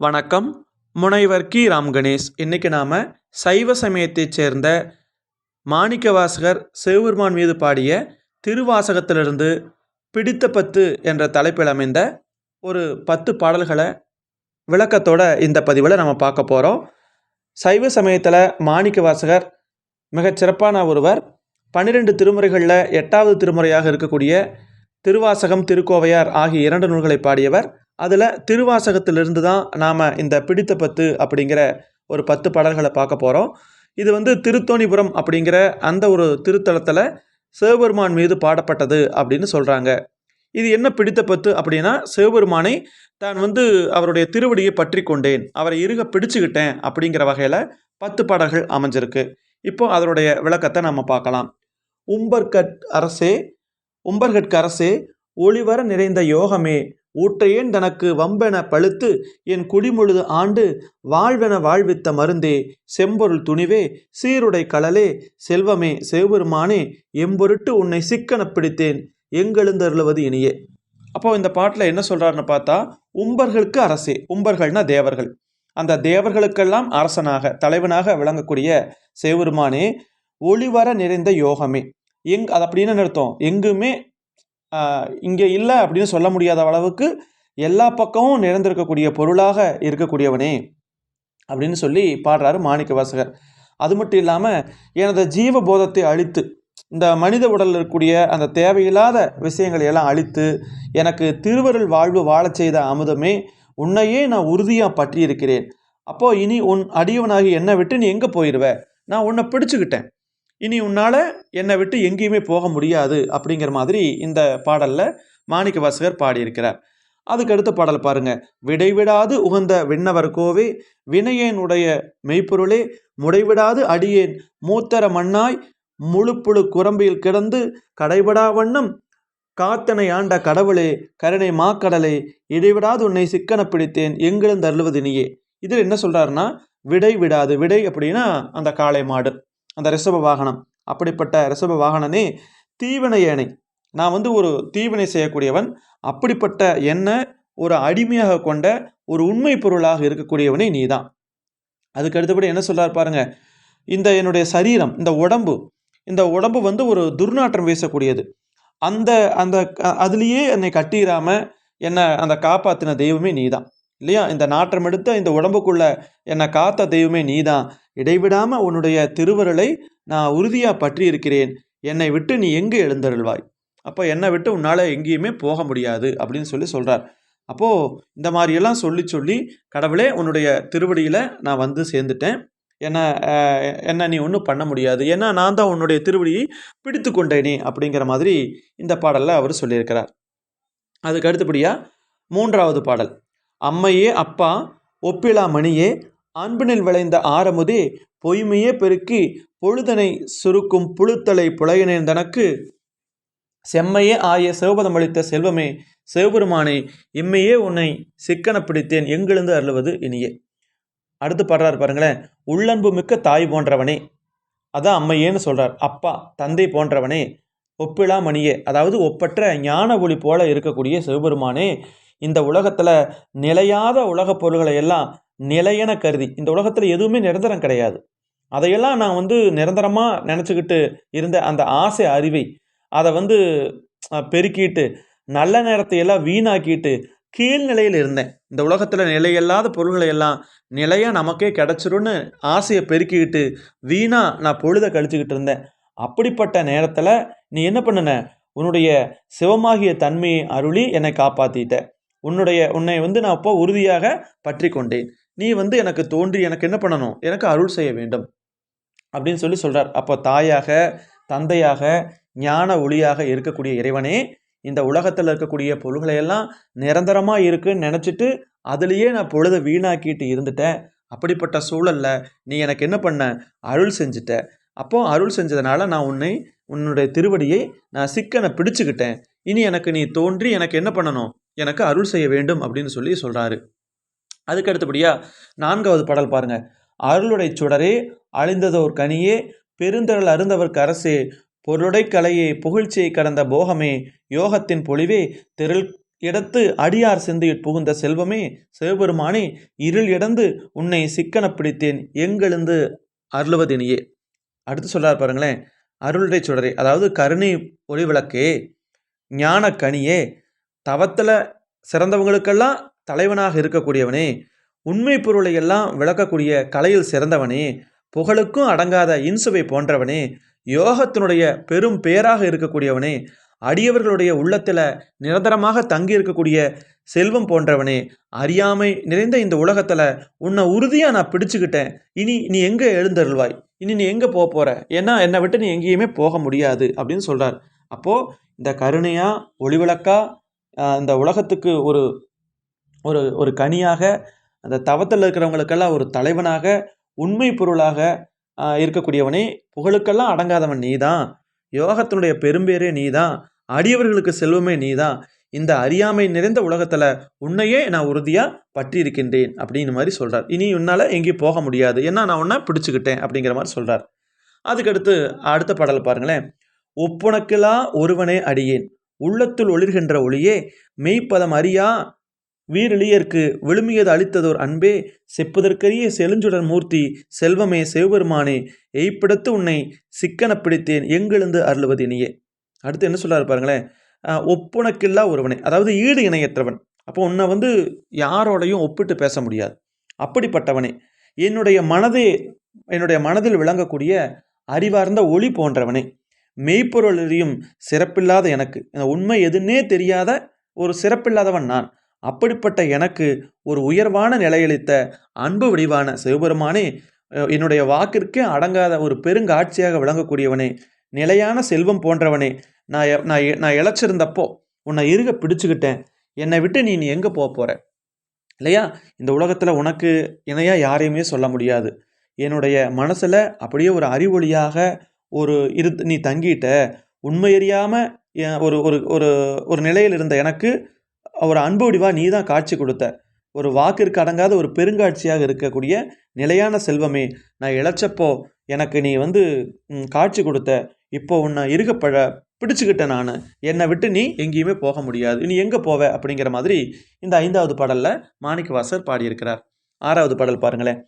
வணக்கம். முனைவர் கி. ராம் கணேஷ் இன்றைக்கி நாம் சைவ சமயத்தைச் சேர்ந்த மாணிக்கவாசகர் சிவபெருமான் மீது பாடிய திருவாசகத்திலிருந்து பிடித்த பத்து என்ற தலைப்பில் அமைந்த ஒரு பத்து பாடல்களை விளக்கத்தோட இந்த பதிவில் நம்ம பார்க்க போகிறோம் சைவ சமயத்தில் மாணிக்கவாசகர் மிகச் சிறப்பான ஒருவர். பன்னிரெண்டு திருமுறைகளில் எட்டாவது திருமுறையாக இருக்கக்கூடிய திருவாசகம் திருக்கோவையார் ஆகிய இரண்டு நூல்களை பாடியவர். அதில் திருவாசகத்திலிருந்து தான் நாம் இந்த பிடித்த பத்து அப்படிங்கிற ஒரு பத்து பாடல்களை பார்க்க போகிறோம் இது வந்து திருத்தோணிபுரம் அப்படிங்கிற அந்த ஒரு திருத்தலத்தில் சிவபெருமான் மீது பாடப்பட்டது அப்படின்னு சொல்கிறாங்க இது என்ன பிடித்த பத்து அப்படின்னா சிவபெருமானை தான் வந்து அவருடைய திருவடியை பற்றி கொண்டேன் அவரை இருக பிடிச்சுக்கிட்டேன் அப்படிங்கிற வகையில் பத்து பாடல்கள் அமைஞ்சிருக்கு. இப்போ அதனுடைய விளக்கத்தை நம்ம பார்க்கலாம். உம்பர்கட் அரசே உம்பர்கட்கு அரசே ஒளிவர நிறைந்த யோகமே ஊற்றையேன் தனக்கு வம்பென பழுத்து என் குடிமுழுது ஆண்டு வாழ்வென வாழ்வித்த மருந்தே செம்பொருள் துணிவே சீருடை கடலே செல்வமே செவ்வெருமானே எம்பொருட்டு உன்னை சிக்கன பிடித்தேன் எங்கெழுந்தருளுவது இனியே. அப்போ இந்த பாட்டில் என்ன சொல்கிறாருன்னு பார்த்தா உம்பர்களுக்கு அரசே உம்பர்கள்னா தேவர்கள். அந்த தேவர்களுக்கெல்லாம் அரசனாக தலைவனாக விளங்கக்கூடிய சிவபெருமானே ஒளிவர நிறைந்த யோகமே. எங் அது அப்படின்னு நிறுத்தம் எங்குமே இங்கே இல்லை அப்படின்னு சொல்ல முடியாத அளவுக்கு எல்லா பக்கமும் நிறைந்திருக்கக்கூடிய பொருளாக இருக்கக்கூடியவனே அப்படின்னு சொல்லி பாடுறாரு மாணிக்க வாசகர். அது மட்டும் இல்லாமல் எனது ஜீவ போதத்தை அழித்து இந்த மனித உடலில் இருக்கக்கூடிய அந்த தேவையில்லாத விஷயங்களை எல்லாம் அழித்து எனக்கு திருவருள் வாழ்வு வாழச் செய்த அமுதமே உன்னையே நான் உறுதியாக பற்றியிருக்கிறேன். அப்போது இனி உன் அடியவனாகி என்னை விட்டு நீ எங்கே போயிடுவ நான் உன்னை பிடிச்சுக்கிட்டேன். இனி உன்னால் என்னை விட்டு எங்கேயுமே போக முடியாது அப்படிங்கிற மாதிரி இந்த பாடலில் மாணிக்க வாசகர் பாடியிருக்கிறார். அதுக்கு அடுத்த பாடல் பாருங்க. விடைவிடாது உகந்த விண்ணவர் கோவே வினையேனுடைய மெய்ப்பொருளே முடைவிடாது அடியேன் மூத்தர மண்ணாய் முழுப்புழு குரம்பில் கிடந்து கடைபடா வண்ணம் காத்தனை ஆண்ட கடவுளே கருணை மாக்கடலே இடைவிடாது உன்னை சிக்கன பிடித்தேன் எங்கிருந்து அருள்வது நீயே? இதில் என்ன சொல்கிறாருன்னா விடை விடாது விடை அப்படின்னா அந்த காளை மாடு. அந்த ரிஷப வாகனம். அப்படிப்பட்ட ரிஷப வாகனனே தீவினை ஏனை. நான் வந்து ஒரு தீவினை செய்யக்கூடியவன். அப்படிப்பட்ட என்ன ஒரு அடிமையாக கொண்ட ஒரு உண்மை பொருளாக இருக்கக்கூடியவனே நீ தான் அதுக்கு அடுத்தபடி என்ன சொல்கிறார் பாருங்க. இந்த என்னுடைய சரீரம் இந்த உடம்பு இந்த உடம்பு வந்து ஒரு துர்நாற்றம் வீசக்கூடியது. அந்த அந்த அதுலேயே என்னை கட்டிடாம என்னை அந்த காப்பாற்றின தெய்வமே நீ தான் இல்லையா? இந்த நாற்றம் எடுத்த இந்த உடம்புக்குள்ள என்னை காத்த தெய்வமே நீ தான் இடைவிடாமல் உன்னுடைய திருவருளை நான் உறுதியாக பற்றி இருக்கிறேன் என்னை விட்டு நீ எங்கே எழுந்தருள்வாய்? அப்போ என்னை விட்டு உன்னால் எங்கேயுமே போக முடியாது அப்படின்னு சொல்லி சொல்கிறார் அப்போது இந்த மாதிரியெல்லாம் சொல்லி சொல்லி கடவுளே உன்னுடைய திருவடியில் நான் வந்து சேர்ந்துட்டேன். என்ன என்ன நீ ஒன்றும் பண்ண முடியாது. ஏன்னா நான் தான் உன்னுடைய திருவடியை பிடித்து கொண்டேனே அப்படிங்கிற மாதிரி இந்த பாடலில் அவர் சொல்லியிருக்கிறார். அதுக்கு அடுத்தபடியாக மூன்றாவது பாடல். அம்மையே அப்பா ஒப்பிலா மணியே அன்பினில் விளைந்த ஆரமுதே பொய்மையே பெருக்கி பொழுதனை சுருக்கும் புழுத்தலை புலையனேன் தனக்கு. செம்மையே ஆய சிவபதம் அளித்த செல்வமே சிவபெருமானே இம்மையே உன்னை சிக்கன பிடித்தேன் எங்கிருந்து அருள்வது இனியே. அடுத்து பாடுறாரு பாருங்களேன் உள்ளன்பு மிக்க தாய் போன்றவனே. அதான் அம்மையேன்னு சொல்கிறார் அப்பா தந்தை போன்றவனே ஒப்பிலா மணியே. அதாவது ஒப்பற்ற ஞான ஒளி போல இருக்கக்கூடிய சிவபெருமானே இந்த உலகத்தில் நிலையாத உலகப் பொருள்களை எல்லாம் நிலையென கருதி. இந்த உலகத்தில் எதுவுமே நிரந்தரம் கிடையாது. அதையெல்லாம் நான் வந்து நிரந்தரமாக நினச்சிக்கிட்டு இருந்த அந்த ஆசை அறிவை அதை வந்து பெருக்கிட்டு நல்ல நேரத்தை எல்லாம் வீணாக்கிட்டு கீழ்நிலையில் இருந்தேன். இந்த உலகத்தில் நிலையில்லாத பொருள்களை எல்லாம் நிலையாக நமக்கே கிடச்சிரும்னு ஆசையை பெருக்கிக்கிட்டு வீணாக நான் பொழுதை கழிச்சுக்கிட்டு இருந்தேன். அப்படிப்பட்ட நேரத்தில் நீ என்ன பண்ணுன? உன்னுடைய சிவமாகிய தன்மையை அருளி என்னை காப்பாற்றிட்ட உன்னுடைய உன்னை வந்து நான் அப்போ உறுதியாக பற்றி கொண்டேன். நீ வந்து எனக்கு தோன்றி எனக்கு என்ன பண்ணணும்? எனக்கு அருள் செய்ய வேண்டும். அப்படின்னு சொல்லி சொல்கிறார் அப்போ தாயாக தந்தையாக ஞான ஒளியாக இருக்கக்கூடிய இறைவனே இந்த உலகத்தில் இருக்கக்கூடிய பொருள்களையெல்லாம் நிரந்தரமாக இருக்குன்னு நினச்சிட்டு அதுலேயே நான் பொழுதை வீணாக்கிட்டு இருந்துட்டேன். அப்படிப்பட்ட சூழலில் நீ எனக்கு என்ன பண்ண? அருள் செஞ்சுட்ட. அப்போ அருள் செஞ்சதுனால நான் உன்னை உன்னுடைய திருவடியை நான் சிக்கனை பிடிச்சுக்கிட்டேன். இனி எனக்கு நீ தோன்றி எனக்கு என்ன பண்ணணும்? எனக்கு அருள் செய்ய வேண்டும் அப்படின்னு சொல்லி சொல்கிறாரு அதுக்கு அடுத்தபடியாக நான்காவது பாடல் பாருங்க. அருளுடை சுடரே அழிந்ததோர் கனியே பெருந்தரல் அருந்தவர் கரசே பொருளுடை கலையே புகழ்ச்சியை கடந்த போகமே யோகத்தின் பொழிவே திரள் இடத்து அடியார் சிந்தையில் புகுந்த செல்வமே சிவபெருமானே இருள் இடந்து உன்னை சிக்கன பிடித்தேன் எங்கெழுந்து அருளுவதினியே. அடுத்து சொல்றார் பாருங்களேன். அருளுடை சுடரே அதாவது கருணை ஒளிவிளக்கே ஞான கனியே தவத்தில் சிறந்தவங்களுக்கெல்லாம் தலைவனாக இருக்கக்கூடியவனே உண்மை பொருளை எல்லாம் விளக்கக்கூடிய கலையில் சிறந்தவனே புகழுக்கும் அடங்காத இன்சுவை போன்றவனே யோகத்தினுடைய பெரும் பேராக இருக்கக்கூடியவனே அடியவர்களுடைய உள்ளத்தில் நிரந்தரமாக தங்கி இருக்கக்கூடிய செல்வம் போன்றவனே அறியாமை நிறைந்த இந்த உலகத்தில் உன்னை உறுதியாக நான் பிடிச்சுக்கிட்டேன். இனி நீ எங்கே எழுந்தருள்வாய்? இனி நீ எங்கே போக போகிற ஏன்னா என்னை விட்டு நீ எங்கேயுமே போக முடியாது அப்படின்னு சொல்கிறார் அப்போது இந்த கருணையாக ஒளிவிளக்கா இந்த உலகத்துக்கு ஒரு ஒரு ஒரு கனியாக அந்த தவத்தில் இருக்கிறவங்களுக்கெல்லாம் ஒரு தலைவனாக உண்மை பொருளாக இருக்கக்கூடியவனே புகழுக்கெல்லாம் அடங்காதவன் நீதான். யோகத்தினுடைய பெரும்பேரே நீதான். அடியவர்களுக்கு செல்வமே நீதான். இந்த அறியாமை நிறைந்த உலகத்தில் உன்னையே நான் உறுதியாக பற்றி இருக்கின்றேன் அப்படின்னு மாதிரி சொல்கிறார் இனி உன்னால் எங்கேயும் போக முடியாது. ஏன்னா நான் உன்னை பிடிச்சிக்கிட்டேன் அப்படிங்கிற மாதிரி சொல்கிறார் அதுக்கடுத்து அடுத்த பாடல் பாருங்களேன். ஒப்புணக்கிலா ஒருவனே அடியேன். உள்ளத்துள் ஒளிர்கின்ற ஒளியே மெய்ப்பதம் அறியா வீரளியர்க்கு விழுமியது அளித்ததோர் அன்பே செப்பதற்கரிய செழுஞ்சுடர் மூர்த்தி செல்வமே சிவபெருமானே எய்ப்பிடத்து உன்னை சிக்கன பிடித்தேன் எங்கெழுந்து அருளுவது இனியே அடுத்து என்ன சொல்கிறார் பாருங்களேன் ஒப்புணக்கில்லா ஒருவனே அதாவது ஈடு இணையற்றவன். அப்போ உன்னை வந்து யாரோடையும் ஒப்பிட்டு பேச முடியாது. அப்படிப்பட்டவனே. என்னுடைய மனதே என்னுடைய மனதில் விளங்கக்கூடிய அறிவார்ந்த ஒளி போன்றவனே. மெய்ப்பொருள் அறியும் சிறப்பில்லாத எனக்கு. இந்த உண்மை எதுன்னே தெரியாத ஒரு சிறப்பில்லாதவன் நான். அப்படிப்பட்ட எனக்கு ஒரு உயர்வான நிலையளித்த அன்பு வடிவான சிவபெருமானே என்னுடைய வாக்கிற்கே அடங்காத ஒரு பெருங்காட்சியாக விளங்கக்கூடியவனே நிலையான செல்வம் போன்றவனே நான் நான் எ- நான் இழைச்சிருந்தப்போ உன்னை இருக பிடிச்சுக்கிட்டேன். என்னை விட்டு நீ நீ எங்கே போக போகிற இல்லையா? இந்த உலகத்தில் உனக்கு இணையாக யாரையுமே சொல்ல முடியாது. என்னுடைய மனசில் அப்படியே ஒரு அறிவொளியாக ஒரு இரு நீ தங்கிட்ட உண்மையறியாமல் ஒரு ஒரு ஒரு ஒரு நிலையில் இருந்த எனக்கு ஒரு அன்பு நீ தான் காட்சி கொடுத்த. ஒரு வாக்கிற்கு அடங்காத ஒரு பெருங்காட்சியாக இருக்கக்கூடிய நிலையான செல்வமே நான் இழைச்சப்போ எனக்கு நீ வந்து காட்சி கொடுத்த. இப்போ உன்னை இருகப்பழ பிடிச்சுக்கிட்டேன் நான். என்னை விட்டு நீ எங்கேயுமே போக முடியாது. நீ எங்கே போவ? அப்படிங்கிற மாதிரி இந்த ஐந்தாவது பாடலில் மாணிக்கவாசர் பாடியிருக்கிறார். ஆறாவது பாடல் பாருங்களேன்.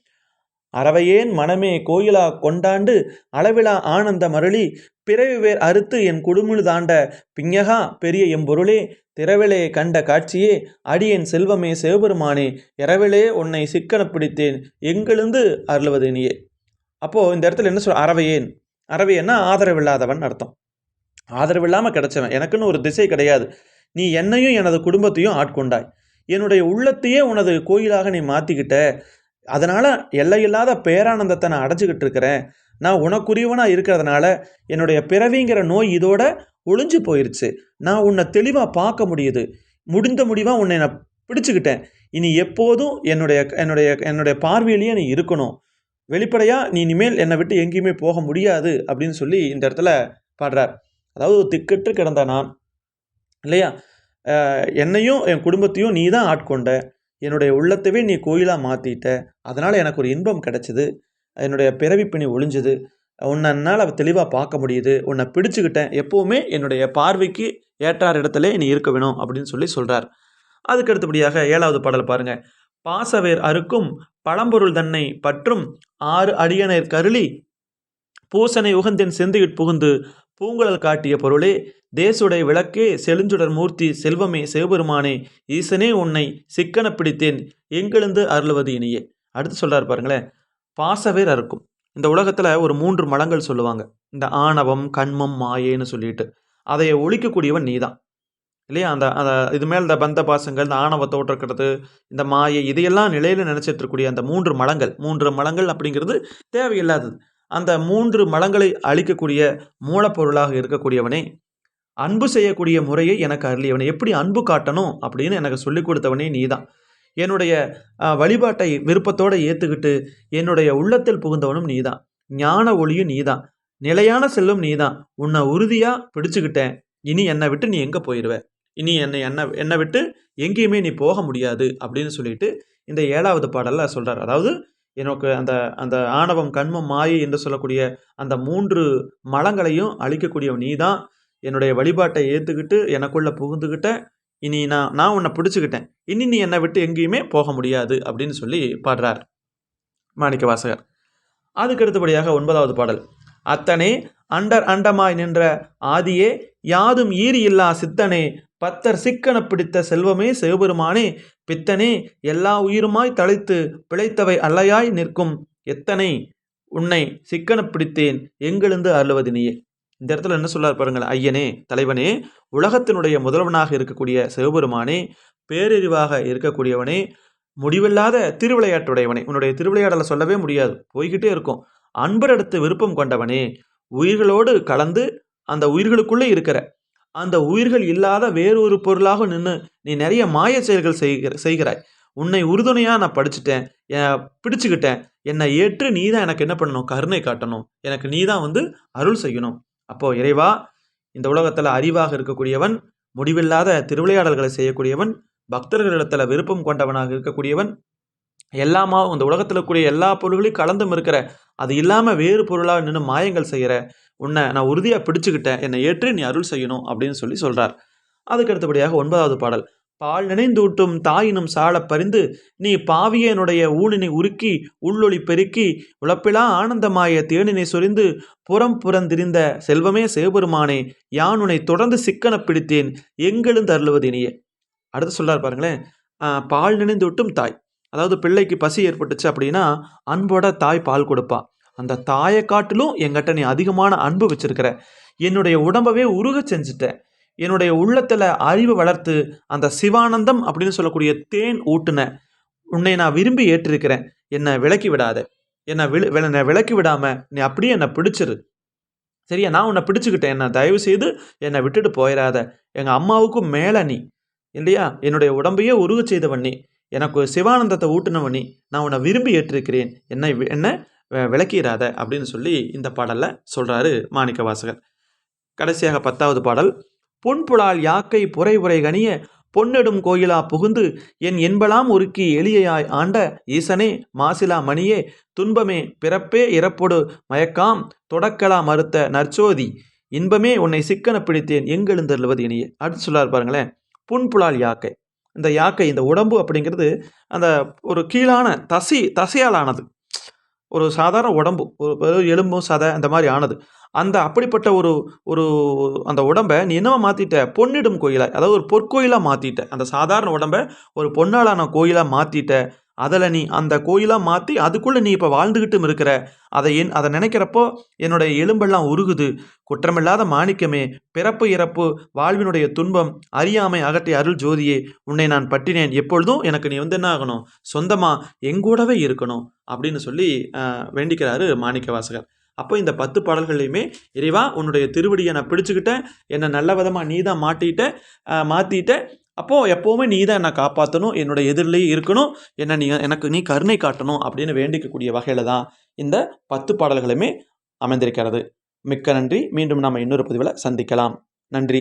அறவையேன் மனமே கோயிலா கொண்டாண்டு அளவிலா ஆனந்த மருளி பிறவி வேர் அறுத்து என் குடுமுழு தாண்ட பிஞகா பெரிய எம்பொருளே திரவிலே கண்ட காட்சியே அடியேன் செல்வமே சிவபெருமானே இரவிலே உன்னை சிக்கன பிடித்தேன் எங்கெழுந்து அருளுவது நீயே அப்போது இந்த இடத்துல என்ன சொல் அறவையேன். அறவையேன்னா ஆதரவில்லாதவன் அர்த்தம். ஆதரவில்லாமல் கிடைச்சவன். எனக்குன்னு ஒரு திசை கிடையாது. நீ என்னையும் எனது குடும்பத்தையும் ஆட்கொண்டாய். என்னுடைய உள்ளத்தையே உனது கோயிலாக நீ மாற்றிக்கிட்ட அதனால் எல்லையில்லாத பேரானந்தத்தை நான் அடைஞ்சிக்கிட்டு இருக்கிறேன். நான் உனக்குரியவனாக இருக்கிறதுனால என்னுடைய பிறவிங்கிற நோய் இதோட ஒளிஞ்சு போயிருச்சு. நான் உன்னை தெளிவாக பார்க்க முடியுது. முடிந்த முடிவாக உன்னை நான் பிடிச்சுக்கிட்டேன். இனி எப்போதும் என்னுடைய என்னுடைய என்னுடைய பார்வையிலேயே நீ இருக்கணும். வெளிப்படையாக நீ இனிமேல் என்னை விட்டு எங்கேயுமே போக முடியாது அப்படின்னு சொல்லி இந்த இடத்துல பாடுறார். அதாவது ஒரு திக்கற்று கிடந்த நான் இல்லையா? என்னையும் என் குடும்பத்தையும் நீ தான் ஆட்கொண்ட. என்னுடைய உள்ளத்தவே நீ கோயிலாக மாற்றிட்ட அதனால் எனக்கு ஒரு இன்பம் கிடச்சிது. என்னுடைய பிறவிப்பிணி ஒளிஞ்சுது. உன்னை என்னால் தெளிவாக பார்க்க முடியுது. உன்னை பிடிச்சுக்கிட்டேன். எப்போவுமே என்னுடைய பார்வைக்கு ஏற்றார் இடத்துல நீ இருக்க வேணும் அப்படின்னு சொல்லி சொல்கிறார் அதுக்கு அடுத்தபடியாக ஏழாவது பாடல் பாருங்கள் பாசவேர் அறுக்கும் பழம்பொருள் தன்னை பற்றும் ஆறு அடியனர் கருளி பூசனை உகந்தென் செந்துயிட் புகுந்து பூங்குழல் காட்டிய பொருளே தேசுடை விளக்கே செழுஞ்சுடர் மூர்த்தி செல்வமே சிவபெருமானே ஈசனே உன்னை சிக்கன பிடித்தேன் எங்கெழுந்து அருளுவது இனியே? அடுத்து சொல்கிறார் பாருங்களேன் பாசவேர் அறுக்கும். இந்த உலகத்தில் ஒரு மூன்று மலங்கள் சொல்லுவாங்க. இந்த ஆணவம் கண்மம் மாயேன்னு சொல்லிட்டு. அதை ஒழிக்கக்கூடியவன் நீதான். இல்லையா? அந்த அந்த இது மேல் இந்த பந்த பாசங்கள் இந்த ஆணவ தோற்றக்கிறது இந்த மாயை இதையெல்லாம் நிலையில் நினச்சிட்டு இருக்கக்கூடிய அந்த மூன்று மலங்கள். மூன்று மலங்கள் அப்படிங்கிறது தேவையில்லாதது. அந்த மூன்று மலங்களை அழிக்கக்கூடிய மூலப்பொருளாக இருக்கக்கூடியவனே அன்பு செய்யக்கூடிய முறையை எனக்கு அருளியவனை. எப்படி அன்பு காட்டணும் அப்படின்னு எனக்கு சொல்லிக் கொடுத்தவனே நீதான். என்னுடைய வழிபாட்டை விருப்பத்தோடு ஏற்றுக்கிட்டு என்னுடைய உள்ளத்தில் புகுந்தவனும் நீதான். ஞான ஒளியும் நீதான். நிலையான செல்வம் நீதான். உன்னை உறுதியாக பிடிச்சுக்கிட்டேன். இனி என்னை விட்டு நீ எங்கே போயிடுவ இனி என்னை என்ன என்னை விட்டு எங்கேயுமே நீ போக முடியாது அப்படின்னு சொல்லிட்டு இந்த ஏழாவது பாடலில் சொல்கிறார் அதாவது எனக்கு அந்த அந்த ஆணவம் கண்மம் மாயை என்று சொல்லக்கூடிய அந்த மூன்று மலங்களையும் அழிக்கக்கூடியவன் நீ தான் என்னுடைய வழிபாட்டை ஏற்றுக்கிட்டு எனக்குள்ளே புகுந்துக்கிட்ட இனி நான் நான் உன்னை பிடிச்சிக்கிட்டேன். இனி நீ என்னை விட்டு எங்கேயுமே போக முடியாது அப்படின்னு சொல்லி பாடுறார் மாணிக்க வாசகர். அதுக்கு அடுத்தபடியாக ஒன்பதாவது பாடல். அத்தனே அண்டர் அண்டமாய் நின்ற ஆதியே யாதும் ஈரி இல்லா சித்தனே பத்தர் சிக்கன பிடித்த செல்வமே சிவபெருமானே பித்தனே எல்லா உயிருமாய் தழைத்து பிழைத்தவை அல்லையாய் நிற்கும் எத்தனை உன்னை சிக்கன பிடித்தேன் எங்கிருந்து அருளுவது நீயே? இந்த இடத்துல என்ன சொல்லார் பாருங்கள் ஐயனே தலைவனே உலகத்தினுடைய முதல்வனாக இருக்கக்கூடிய சிவபெருமானே பேரறிவாக இருக்கக்கூடியவனே முடிவில்லாத திருவிளையாட்டுடையவனே. உன்னுடைய திருவிளையாடலை சொல்லவே முடியாது. போய்கிட்டே இருக்கும். அன்பரடுத்து விருப்பம் கொண்டவனே உயிர்களோடு கலந்து அந்த உயிர்களுக்குள்ளே இருக்கிற அந்த உயிர்கள் இல்லாத வேறொரு பொருளாக நின்று நீ நிறைய மாய செயல்கள் செய்கிற செய்கிறாய். உன்னை உறுதுணையாக நான் படிச்சுட்டேன் பிடிச்சுக்கிட்டேன். என்னை ஏற்று நீ தான் எனக்கு என்ன பண்ணணும்? கருணை காட்டணும். எனக்கு நீ தான் வந்து அருள் செய்யணும். அப்போது இறைவா இந்த உலகத்தில் அறிவாக இருக்கக்கூடியவன் முடிவில்லாத திருவிளையாடல்களை செய்யக்கூடியவன் பக்தர்களிடத்தில் விருப்பம் கொண்டவனாக இருக்கக்கூடியவன் எல்லாமா இந்த உலகத்தில் இருக்கக்கூடிய எல்லா பொருள்களையும் கலந்தும் இருக்கிற அது இல்லாமல் வேறு பொருளாக நின்று மாயங்கள் செய்கிற உன்னை நான் உறுதியாக பிடிச்சுக்கிட்டேன் என்னை ஏற்று நீ அருள் செய்யணும் அப்படின்னு சொல்லி சொல்கிறார் அதுக்கு அடுத்தபடியாக ஒன்பதாவது பாடல். பால் நினைந்தூட்டும் தாயினும் சாலப் பறிந்து நீ பாவியனுடைய ஊனினை உருக்கி உள்ளொளி பெருக்கி உழப்பிலா ஆனந்தமாய தேனினை சொரிந்து புறம் புறந்திரிந்த செல்வமே சிவபெருமானே யான் உன்னை தொடர்ந்து சிக்கன பிடித்தேன் எங்கெழுந்து அருளுவது இனியே? அடுத்து சொல்றார் பாருங்களேன். பால் பால் நினைந்தூட்டும் தாய். அதாவது பிள்ளைக்கு பசி ஏற்பட்டுச்சு அப்படின்னா அன்போட தாய் பால் கொடுப்பா. அந்த தாயை காட்டிலும் எங்கிட்ட நீ அதிகமான அன்பு வச்சிருக்கிற. என்னுடைய உடம்பவே உருக செஞ்சுட்டேன் என்னுடைய உள்ளத்தில் அறிவு வளர்த்து அந்த சிவானந்தம் அப்படின்னு சொல்லக்கூடிய தேன் ஊட்டுன உன்னை நான் விரும்பி ஏற்றிருக்கிறேன். என்னை விலக்கி விடாத. என்னை விழு என்னை விலக்கி விடாமல் நீ அப்படியே என்னை பிடிச்சிரு. சரியா? நான் உன்னை பிடிச்சிக்கிட்டேன். என்னை தயவு செய்து என்னை விட்டுட்டு போயிடாத எங்கள் அம்மாவுக்கும் மேலே நீ. இல்லையா? என்னுடைய உடம்பையே உருக செய்தவன் நீ. எனக்கு சிவானந்தத்தை ஊட்டினவன் நீ. நான் உன்னை விரும்பி ஏற்றிருக்கிறேன். என்னை என்னை விளக்கிறாத அப்படின்னு சொல்லி இந்த பாடலில் சொல்கிறாரு மாணிக்க வாசகர் கடைசியாக பத்தாவது பாடல். பொன்புலால் யாக்கை புரை உரை கனிய பொன்னெடும் கோயிலா புகுந்து என் என்பலாம் உருக்கி எளியாய் ஆண்ட ஈசனே மாசிலா மணியே துன்பமே பிறப்பே இறப்பொடு மயக்காம் தொடக்கலா மறுத்த நற்சோதி. இன்பமே உன்னை சிக்கன பிடித்தேன் எங்கெழுந்தருள்வது இனியே? அடுத்து சொல்லார் பாருங்களேன். புன்புலால் யாக்கை. இந்த யாக்கை இந்த உடம்பு அப்படிங்கிறது அந்த ஒரு கீழான தசி தசையால் ஆனது. ஒரு சாதாரண உடம்பு ஒரு எலும்பும் சதை அந்த மாதிரி ஆனது. அந்த அப்படிப்பட்ட ஒரு ஒரு அந்த உடம்பை நீ என்னவா மாற்றிட்ட பொன்னிடும் கோயிலாக அதாவது ஒரு பொற்கோயிலாக மாற்றிட்ட அந்த சாதாரண உடம்பை ஒரு பொன்னாலான கோயிலாக மாற்றிட்ட அதில் நீ அந்த கோயிலாக மாற்றி அதுக்குள்ளே நீ இப்போ வாழ்ந்துக்கிட்டும் இருக்கிற. அதை என் அதை நினைக்கிறப்போ என்னுடைய எலும்பெல்லாம் உருகுது. குற்றமில்லாத மாணிக்கமே பிறப்பு இறப்பு வாழ்வினுடைய துன்பம் அறியாமை அகற்றிய அருள் ஜோதியே உன்னை நான் பட்டினேன் எப்பொழுதும் எனக்கு நீ வந்து என்ன ஆகணும்? சொந்தமாக எங்கூடவே இருக்கணும். அப்படின்னு சொல்லி வேண்டிக்கிறாரு மாணிக்க வாசகர் அப்போ இந்த பத்து பாடல்கள்லையுமே இறைவா உன்னுடைய திருவடியை நான் பிடிச்சுக்கிட்டேன். என்னை நல்ல விதமாக நீ தான் மாட்டிட்ட ஆஹ், அப்போது எப்போவுமே நீ தான் என்னை காப்பாற்றணும் என்னோடய எதிரிலேயே இருக்கணும் என்ன நீ எனக்கு நீ கருணை காட்டணும் அப்படின்னு வேண்டிக்கக்கூடிய வகையில் தான் இந்த பத்து பாடல்களுமே அமைந்திருக்கிறது. மிக்க நன்றி. மீண்டும் நாம் இன்னொரு பதிவில் சந்திக்கலாம். நன்றி.